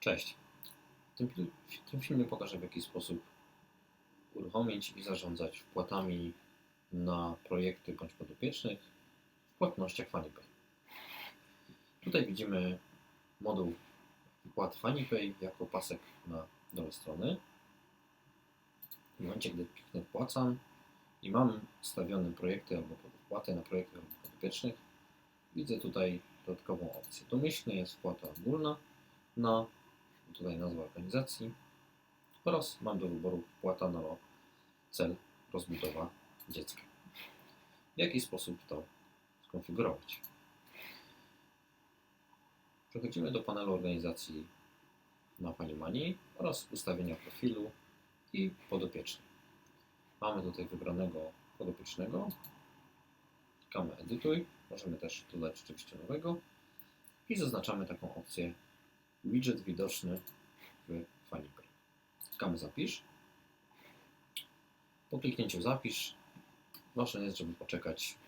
Cześć. W tym, w tym filmie pokażę w jaki sposób uruchomić i zarządzać wpłatami na projekty bądź podopiecznych w płatnościach FunnyPay. Tutaj widzimy moduł wpłat FunnyPay jako pasek na dole strony. W momencie, gdy kliknę wpłacam i mam stawione projekty albo wpłaty na projekty albo podopiecznych, widzę tutaj dodatkową opcję. Domyślnie jest wpłata ogólna na tutaj nazwa organizacji oraz mam do wyboru wpłata na cel rozbudowa dziecka. W jaki sposób to skonfigurować? Przechodzimy do panelu organizacji na Pani Money oraz ustawienia profilu i podopieczny. Mamy tutaj wybranego podopiecznego. Klikamy edytuj. Możemy też dodać oczywiście nowego i zaznaczamy taką opcję widget widoczny w FunnyPay. Klikamy zapisz. Po kliknięciu zapisz ważne jest, żeby poczekać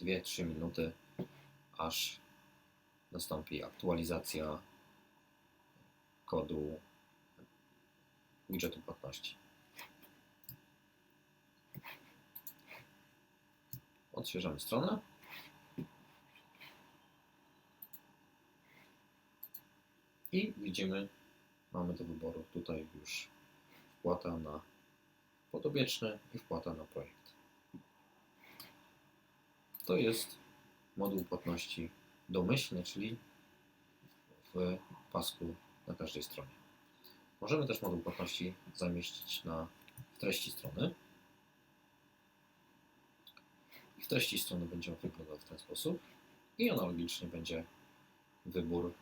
2-3 minuty, aż nastąpi aktualizacja kodu widgetu płatności. Odświeżamy stronę. I widzimy, mamy do wyboru tutaj już wpłata na podopieczny i wpłata na projekt. To jest moduł płatności domyślny, czyli w pasku na każdej stronie. Możemy też moduł płatności zamieścić na w treści strony. I w treści strony będzie on wyglądał w ten sposób. I analogicznie będzie wybór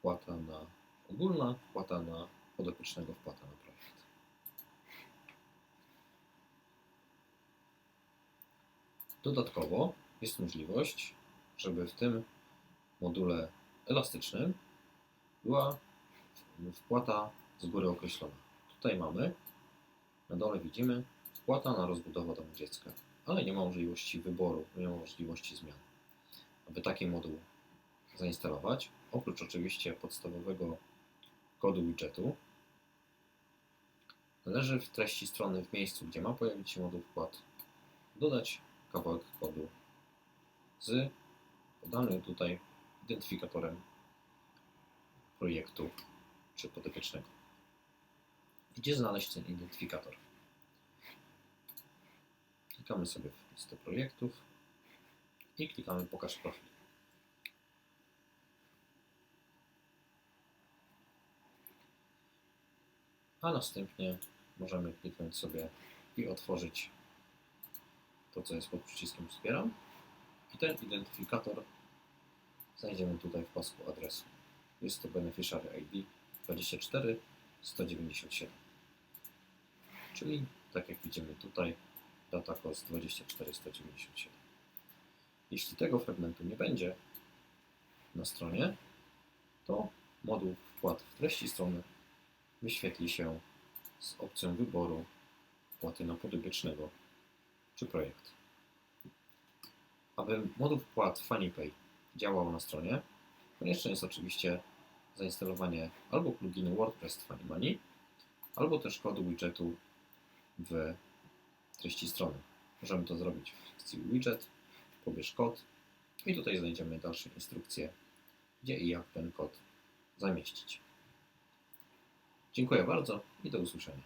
wpłata na ogólna, wpłata na podopiecznego, wpłata na projekt. Dodatkowo jest możliwość, żeby w tym module elastycznym była wpłata z góry określona. Tutaj mamy, na dole widzimy wpłata na rozbudowę domu dziecka, ale nie ma możliwości wyboru, nie ma możliwości zmian. Aby taki moduł zainstalować, oprócz oczywiście podstawowego kodu widgetu, należy w treści strony w miejscu, gdzie ma pojawić się moduł wpłat, dodać kawałek kodu z podanym tutaj identyfikatorem projektu czy podopiecznego. Gdzie znaleźć ten identyfikator? Klikamy sobie w listę projektów i klikamy pokaż profil. A następnie możemy kliknąć sobie i otworzyć to, co jest pod przyciskiem Wspieram. I ten identyfikator znajdziemy tutaj w pasku adresu. Jest to Beneficiary ID 24197. Czyli, tak jak widzimy tutaj, data cost 24197. Jeśli tego fragmentu nie będzie na stronie, to moduł wpłat w treści strony wyświetli się z opcją wyboru wpłaty na podopiecznego czy projekt. Aby moduł wpłat FunnyPay działał na stronie, konieczne jest oczywiście zainstalowanie albo pluginu WordPress Funny albo też kodu widgetu w treści strony. Możemy to zrobić w sekcji widget, pobierz kod i tutaj znajdziemy dalsze instrukcje, gdzie i jak ten kod zamieścić. Dziękuję bardzo i do usłyszenia.